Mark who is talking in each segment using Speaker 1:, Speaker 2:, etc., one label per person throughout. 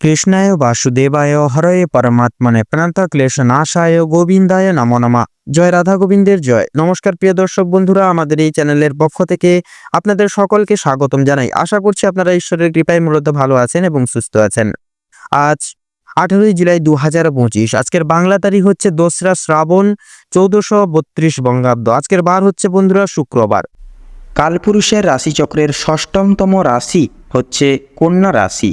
Speaker 1: কৃষ্ণায় বাসুদেবায় হরয়ে পরমাত্মনে প্রণত ক্লেশ নাশায় গোবিন্দায় নমো নমা। জয় রাধা গোবিন্দের জয়। নমস্কার প্রিয় দর্শক বন্ধুরা, আমাদের এই চ্যানেলের পক্ষ থেকে আপনাদের সকলকে স্বাগতম জানাই। আশা করছি আপনারা ঈশ্বরের কৃপায় মূলত ভালো আছেন এবং সুস্থ আছেন। আজ আঠারোই জুলাই দু হাজার পঁচিশ, আজকের বাংলা তারিখ হচ্ছে দোসরা শ্রাবণ চৌদ্দশো বত্রিশ বঙ্গাব্দ। আজকের বার হচ্ছে বন্ধুরা শুক্রবার।
Speaker 2: কালপুরুষের রাশিচক্রের ষষ্ঠমতম রাশি হচ্ছে কন্যা রাশি।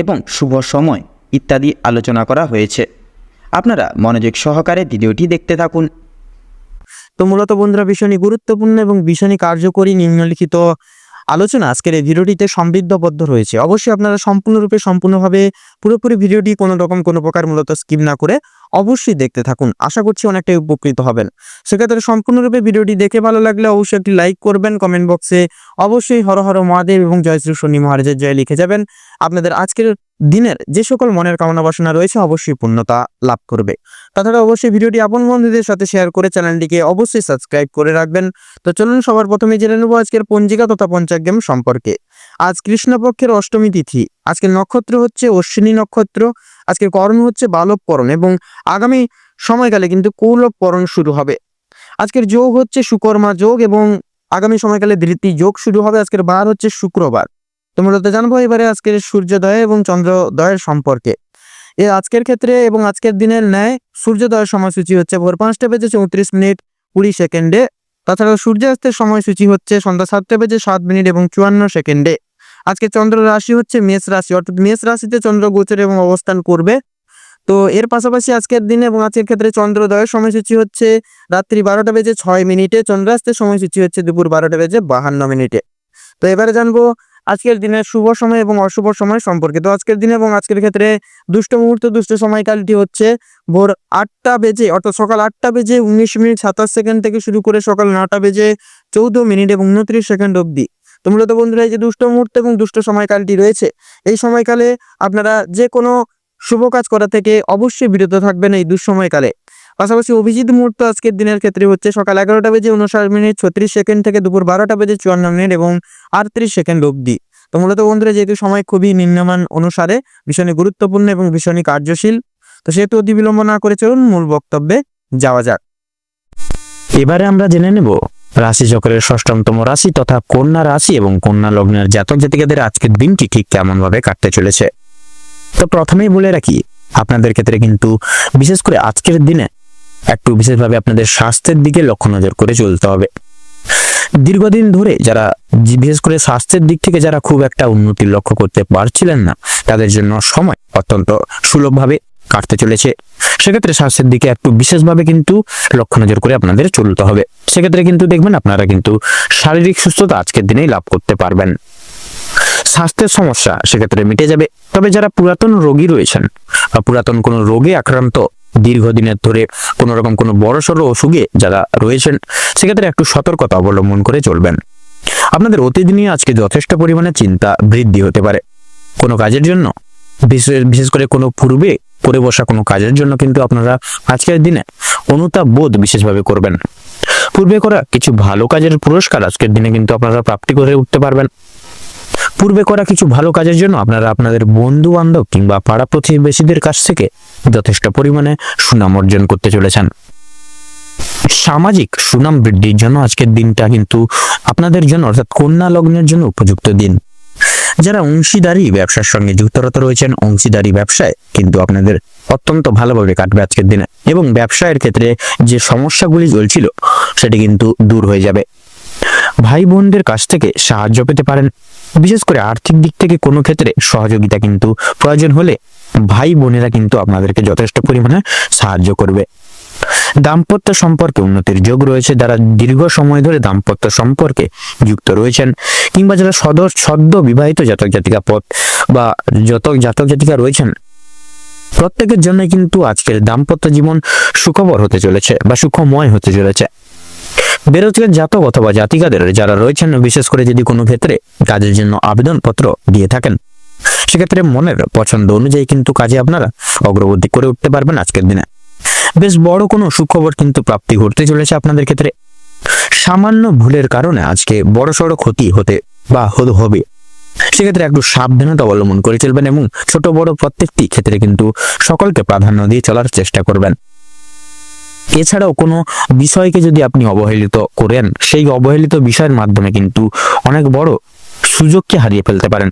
Speaker 2: এবং শুভ সময় ইত্যাদি আলোচনা করা হয়েছে। আপনারা মনোযোগ সহকারে ভিডিওটি দেখতে থাকুন।
Speaker 1: তো মূলত বন্ধুরা ভীষণই গুরুত্বপূর্ণ এবং ভীষণই কার্যকরী নিম্নলিখিত আলোচনা আজকের এই ভিডিওটিতে সমৃদ্ধবদ্ধ রয়েছে। অবশ্যই আপনারা সম্পূর্ণরূপে, সম্পূর্ণভাবে পুরোপুরি ভিডিওটি কোনো রকম, কোনো প্রকার মূলত স্কিপ না করে অবশ্যই দেখতে থাকুন। আশা করছি অনেকটাই উপকৃত হবেন। সেক্ষেত্রে সম্পূর্ণরূপে ভিডিওটি দেখে ভালো লাগলে অবশ্যই একটি লাইক করবেন কমেন্ট বক্সে অবশ্যই হর হর মহাদেব এবং জয় শ্রী শনি মহারাজের জয় লিখে যাবেন। আপনাদের আজকের দিনের যে সকল মনের কামনা বাসনা রয়েছে অবশ্যই পূর্ণতা লাভ করবে। তাছাড়া অবশ্যই ভিডিওটি আপন বন্ধুদের সাথে শেয়ার করে চ্যানেলটিকে অবশ্যই সাবস্ক্রাইব করে রাখবেন। তো চলুন সবার প্রথমে জেনে নেব আজকের পঞ্জিকা তথা পঞ্চাগ্রাম সম্পর্কে। আজ কৃষ্ণপক্ষের অষ্টমী তিথি। আজকের নক্ষত্র হচ্ছে অশ্বিনী নক্ষত্র। আজকের করণ হচ্ছে বালবকরণ এবং আগামী সময়কালে কিন্তু কৌলবকরণ শুরু হবে। আজকের যোগ হচ্ছে সুকর্মা যোগ এবং আগামী সময়কালে ধৃতি যোগ শুরু হবে। আজকের বার হচ্ছে শুক্রবার। তো মূলত জানব এবারে আজকের সূর্যোদয় এবং চন্দ্রোদয়ের সম্পর্কে। এ আজকের ক্ষেত্রে এবং আজকের দিনের ন্যায় সূর্যোদয়ের সময়সূচি হচ্ছে ভোর পাঁচটা বেজে চৌত্রিশ মিনিট কুড়ি সেকেন্ডে। তাছাড়া সূর্যাস্তের সময়সূচি হচ্ছে সন্ধ্যা সাতটা বেজে সাত মিনিট এবং চুয়ান্ন সেকেন্ডে। আজকে চন্দ্র রাশি হচ্ছে মেষ রাশি, অর্থাৎ মেষ রাশিতে চন্দ্র গোচর এবং অবস্থান করবে। তো এর পাশাপাশি আজকের দিনে এবং আজকের ক্ষেত্রে চন্দ্রোদয়ের সময়সূচি হচ্ছে রাত্রি বারোটা বেজে ছয় মিনিটে, চন্দ্রাস্তের সময়সূচি হচ্ছে দুপুর বারোটা বেজে বাহান্ন মিনিটে। তো এবারে জানব আজকের দিনের শুভ সময় এবং অশুভ সময় সম্পর্কে। তো আজকের দিনে এবং আজকের ক্ষেত্রে দুষ্ট মুহূর্ত, দুষ্ট সময়কালটি হচ্ছে ভোর আটটা বেজে, অর্থাৎ সকাল আটটা বেজে উনিশ মিনিট সাতাশ সেকেন্ড থেকে শুরু করে সকাল নটা বেজে চৌদ্দ মিনিট এবং উনত্রিশ সেকেন্ড অবধি। তো মূলত বন্ধুরা, এই যে দুষ্ট মুহূর্ত এবং দুষ্ট সময়কালটি রয়েছে, এই সময়কালে আপনারা যে কোনো শুভ কাজ করা থেকে অবশ্যই বিরত থাকবেন এই দুঃসময়কালে। পাশাপাশি অভিজিৎ মুহূর্ত আজকের দিনের ক্ষেত্রে হচ্ছে সকাল এগারোটা বেজে উনষাট মিনিট, ছত্রিশ সেকেন্ড থেকে দুপুর বারোটা বেজে চুয়ান্ন মিনিট এবং আটত্রিশ সেকেন্ড অবধি। তো মূলত বন্ধুরা, যেহেতু সময় খুবই নিম্নমান অনুসারে, ভীষণই গুরুত্বপূর্ণ এবং ভীষণই কার্যশীল, তো সেহেতু অতি বিলম্ব না করে চলুন মূল বক্তব্যে যাওয়া যাক।
Speaker 2: এবারে আমরা জেনে নেব, রাশি চক্রের ষষ্ঠমতম রাশি তথা কন্যা রাশি এবং কন্যা লগ্নের জাতক জাতিকাদের আজকের দিনটি ঠিক কেমন ভাবে কাটতে চলেছে। তো প্রথমেই বলে রাখি, আপনাদের ক্ষেত্রে কিন্তু বিশেষ করে আজকের দিনে একটু বিশেষভাবে আপনাদের স্বাস্থ্যের দিকে লক্ষ্য নজর করে চলতে হবে। দীর্ঘদিন ধরে যারা বিশেষ করে স্বাস্থ্যের দিক থেকে যারা খুব একটা উন্নতি লক্ষ্য করতে পারছিলেন না, তাদের জন্য সময় অত্যন্ত সুলভভাবে কাটতে চলেছে। সেক্ষেত্রে স্বাস্থ্যের দিকে একটু বিশেষভাবে কিন্তু লক্ষ্য নজর করে আপনাদের চলতে হবে। সেক্ষেত্রে কিন্তু দেখবেন আপনারা কিন্তু শারীরিক সুস্থতা আজকের দিনেই লাভ করতে পারবেন। স্বাস্থ্যের সমস্যা সেক্ষেত্রে মিটে যাবে। তবে যারা পুরাতন রোগী রয়েছেন বা পুরাতন কোনো রোগে আক্রান্ত দীর্ঘদিনের ধরে কোনো রকম কোনো বড়সড় অসুখে যারা রয়েছেন, সেক্ষেত্রে একটু সতর্কতা অবলম্বন করে চলবেন। আপনাদের অতীত নিয়ে আজকে যথেষ্ট পরিমাণে চিন্তা বৃদ্ধি হতে পারে। কোনো কাজের জন্য, বিশেষ বিশেষ করে কোনো পূর্বে করে বসা কোনো কাজের জন্য কিন্তু আপনারা আজকের দিনে অনুতাপ বোধ বিশেষভাবে করবেন। পূর্বে করা কিছু ভালো কাজের পুরস্কার আজকের দিনে কিন্তু আপনারা প্রাপ্তি করে উঠতে পারবেন। পূর্বে করা কিছু ভালো কাজের জন্য আপনারা আপনাদের বন্ধু বান্ধব কিংবা পাড়া প্রতিবেশীদের কাছ থেকে যথেষ্ট পরিমাণে সুনাম অর্জন করতে চলেছেন। সামাজিক সুনাম বৃদ্ধির জন্য আজকের দিনটা কিন্তু আপনাদের জন্য অর্থাৎ কন্যা লগ্নের জন্য উপযুক্ত দিন। যারা অংশীদারি ব্যবসার সঙ্গে যুক্তরত রয়েছেন, অংশীদারি ব্যবসায় কিন্তু আপনাদের অত্যন্ত ভালোভাবে কাটবে আজকের দিনে এবং ব্যবসায়ের ক্ষেত্রে যে সমস্যাগুলি চলছিল সেটি কিন্তু দূর হয়ে যাবে। ভাই বোনদের কাছ থেকে সাহায্য পেতে পারেন। বিশেষ করে আর্থিক দিক থেকে কোনো ক্ষেত্রে সহযোগিতা কিন্তু প্রয়োজন হলে ভাই বোনেরা কিন্তু আপনাদেরকে যথেষ্ট পরিমাণে সাহায্য করবে। দাম্পত্য সম্পর্কে উন্নতির যোগ রয়েছে, যারা দীর্ঘ সময় ধরে দাম্পত্য সম্পর্কে যুক্ত রয়েছেন কিংবা যারা সদর সদ্য বিবাহিত জাতক জাতিকা পথ বা যত জাতক জাতিকা রয়েছেন, প্রত্যেকের জন্য কিন্তু আজকের দাম্পত্য জীবন সুখবর হতে চলেছে বা সুখময় হতে চলেছে। বেরোজগার জাতক অথবা জাতিকাদের যারা রয়েছেন, বিশেষ করে যদি কোনো ক্ষেত্রে কাজের জন্য আবেদনপত্র দিয়ে থাকেন। সেক্ষেত্রে মনের পছন্দ অনুযায়ী কিন্তু কাজে আপনারা অগ্রগতি করে উঠতে পারবেন আজকের দিনে। বেশ বড় কোনো সুখবর কিন্তু প্রাপ্তি ঘটতে চলেছে আপনাদের ক্ষেত্রে। সামান্য ভুলের কারণে আজকে বড় সড়ো ক্ষতি হতে বা হবে। সেক্ষেত্রে একটু সাবধানতা অবলম্বন করে চলবেন এবং ছোট বড় প্রত্যেকটি ক্ষেত্রে কিন্তু সকলকে প্রাধান্য দিয়ে চলার চেষ্টা করবেন। এছাড়াও কোনো বিষয়কে যদি আপনি অবহেলিত করেন, সেই অবহেলিত বিষয়ের মাধ্যমে কিন্তু অনেক বড় সুযোগকে হারিয়ে ফেলতে পারেন।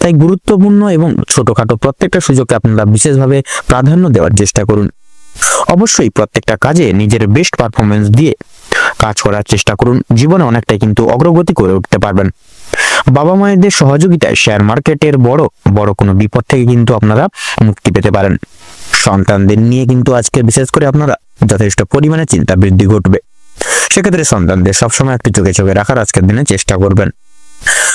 Speaker 2: তাই গুরুত্বপূর্ণ এবং ছোটখাটো প্রত্যেকটা সুযোগকে আপনারা বিশেষভাবে প্রাধান্য দেওয়ার চেষ্টা করুন। অবশ্যই প্রত্যেকটা কাজে নিজের বেস্ট পারফরমেন্স দিয়ে কাজ করার চেষ্টা করুন। জীবনে অনেকটাই কিন্তু অগ্রগতি করে উঠতে পারবেন। বাবা মায়েদের সহযোগিতায় শেয়ার মার্কেটের বড় বড় কোনো বিপদ থেকে কিন্তু আপনারা মুক্তি পেতে পারেন। সন্তানদের নিয়ে কিন্তু আজকে বিশেষ করে আপনারা যথেষ্ট পরিমাণে চিন্তা বৃদ্ধি ঘটবে। সেক্ষেত্রে সন্তানদের সবসময় একটু চোখে চোখে রাখার আজকের দিনে চেষ্টা করবেন।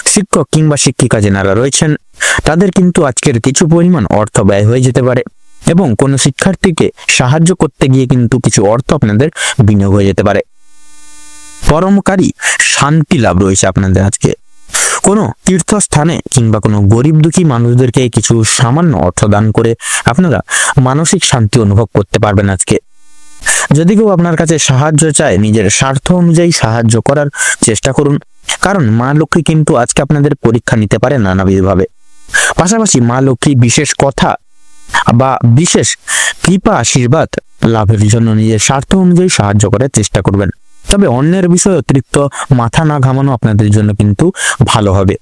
Speaker 2: শিক্ষক কিংবা শিক্ষিকা যেনারা রয়েছেন, তাদের কিন্তু আজকের কিছু পরিমাণ অর্থ ব্যয় হয়ে যেতে পারে এবং কোনো শিক্ষার্থীকে সাহায্য করতে গিয়ে কিন্তু কিছু অর্থ আপনাদের বিনিয়োগ হয়ে যেতে পারে। পরমকারী শান্তি লাভ রয়েছে আপনাদের আজকে। কোনো তীর্থস্থানে কিংবা কোনো গরিব দুঃখী মানুষদেরকে কিছু সামান্য অর্থ দান করে আপনারা মানসিক শান্তি অনুভব করতে পারবেন আজকে। যদি কেউ আপনার কাছে সাহায্য চায়, নিজের স্বার্থ অনুযায়ী সাহায্য করার চেষ্টা করুন। কারণ মা লক্ষ্মী কিন্তু আজকে আপনাদের পরীক্ষা নিতে পারে নানাবিধভাবে। পাশাপাশি মা লক্ষ্মী বিশেষ কথা বা বিশেষ কৃপা, আশীর্বাদ লাভের জন্য নিজের স্বার্থ অনুযায়ী সাহায্য করার চেষ্টা করবেন। তবে অন্যের বিষয়ে অতিরিক্ত মাথা না ঘামানো আপনাদের জন্য কিন্তু ভালো হবে।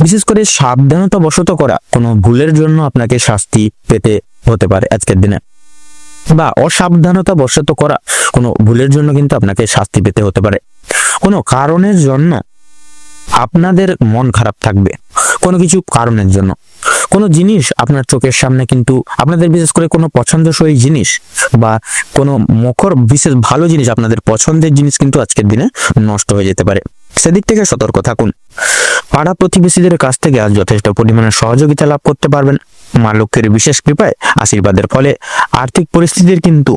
Speaker 2: বিশেষ করে সাবধানতা বশত করা কোনো ভুলের জন্য আপনাকে শাস্তি পেতে হতে পারে আজকের দিনে। বা অসাবধানতা বশত করা কোনো ভুলের জন্য কিন্তু আপনাকে শাস্তি পেতে হতে পারে। কোনো কারণের জন্য আপনাদের মন খারাপ থাকবে। কোনো কিছু কারণের জন্য। কোনো জিনিস আপনার চোখের সামনে কিন্তু আপনাদের বিশেষ করে কোনো পছন্দসই জিনিস বা কোনো মুখর বিশেষ ভালো জিনিস আপনাদের পছন্দের জিনিস কিন্তু আজকের দিনে নষ্ট হয়ে যেতে পারে। সেদিক থেকে সতর্ক থাকুন। পাড়া প্রতিবেশীদের কাছ থেকে আজ যথেষ্ট পরিমাণে সহযোগিতা লাভ করতে পারবেন। মা লক্ষ্মীর বিশেষ কৃপায় আশীর্বাদের ফলে আর্থিক পরিস্থিতির কিন্তু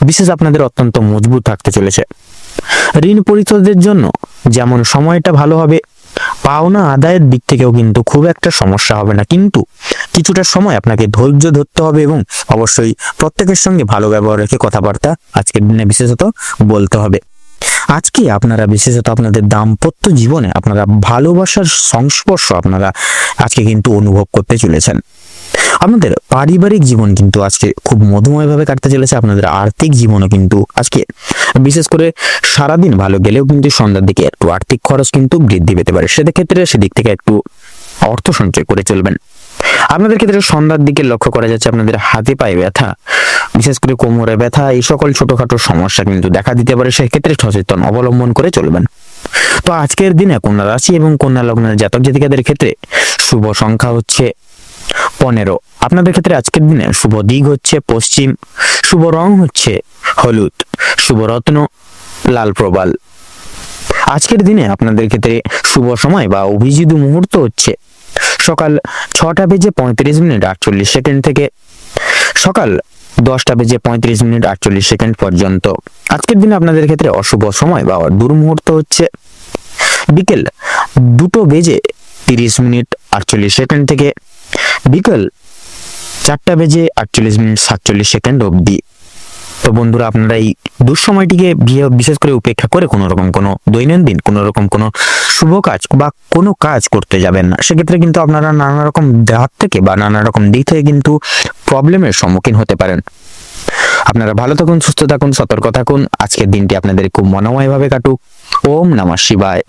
Speaker 2: বিশেষ আপনাদের অত্যন্ত মজবুত থাকতে চলেছে। ঋণ পরিশোধের জন্য যেমন সময়টা ভালো হবে, পাওনা আদায়ের দিক থেকেও কিন্তু খুব একটা সমস্যা হবে না। কিন্তু কিছুটা সময় আপনাকে ধৈর্য ধরতে হবে এবং অবশ্যই প্রত্যেকের সঙ্গে ভালো ব্যবহার রেখে কথাবার্তা আজকের দিনে বিশেষত বলতে হবে। আজকে আপনারা বিশেষত আপনাদের দাম্পত্য জীবনে আপনারা ভালোবাসার সংস্পর্শ আপনারা আজকে কিন্তু অনুভব করতে চলেছেন। আপনাদের পারিবারিক জীবন কিন্তু আজকে খুব মধুময়ভাবে কাটতে চলেছে, আপনাদের আর্থিক জীবনও কিন্তু আজকে, বিশেষ করে সারাদিন ভালো গেলেও কিন্তু সন্ধ্যার দিকে একটু আর্থিক খরচ কিন্তু বৃদ্ধি পেতে পারে। সেদিক ক্ষেত্রে সেদিক থেকে একটু অর্থ সঞ্চয় করে চলবেন। আপনাদের ক্ষেত্রে সন্ধ্যার দিকে লক্ষ্য করা যাচ্ছে আপনাদের হাতে পায়ে ব্যথা, বিশেষ করে কোমরে ব্যথা, এই সকল ছোটখাটো সমস্যা কিন্তু দেখা দিতে পারে, সেক্ষেত্রে সচেতন অবলম্বন করে চলবেন। তো আজকের দিনে কন্যা রাশি এবং কন্যা লগ্নের জাতক জাতিকাদের ক্ষেত্রে শুভ সংখ্যা হচ্ছে পনেরো। আপনাদের ক্ষেত্রে আজকের দিনে শুভ দিক হচ্ছে পশ্চিম, শুভ রং হচ্ছে হলুদ, শুভ রত্ন লাল প্রবাল। আজকের দিনে আপনাদের ক্ষেত্রে শুভ সময় বা অভিজিৎ মুহূর্ত হচ্ছে সকাল ছটা বেজে পঁয়ত্রিশ মিনিট আটচল্লিশ সেকেন্ড থেকে সকাল দশটা বেজে পঁয়ত্রিশ মিনিট আটচল্লিশ সেকেন্ড পর্যন্ত। আজকের দিনে আপনাদের ক্ষেত্রে অশুভ সময় বা দুর্মুহূর্ত হচ্ছে বিকেল দুটো বেজে তিরিশ মিনিট আটচল্লিশ সেকেন্ড থেকে বিকেল চারটা বেজে আটচল্লিশ মিনিট সাতচল্লিশ সেকেন্ড অবধি। তো বন্ধুরা, আপনারা এই দুঃসময়টিকে বিশেষ করে উপেক্ষা করে কোনো রকম কোনো দৈনন্দিন কোনো রকম কোনো শুভ কাজ বা কোনো কাজ করতে যাবেন না। সেক্ষেত্রে কিন্তু আপনারা নানা রকম হাত থেকে বা নানা রকম দিক থেকে কিন্তু প্রবলেমের সম্মুখীন হতে পারেন। আপনারা ভালো থাকুন, সুস্থ থাকুন, সতর্ক থাকুন। আজকের দিনটি আপনাদের খুব মনোময়ভাবে কাটুক। ওম নমঃ শিবায়।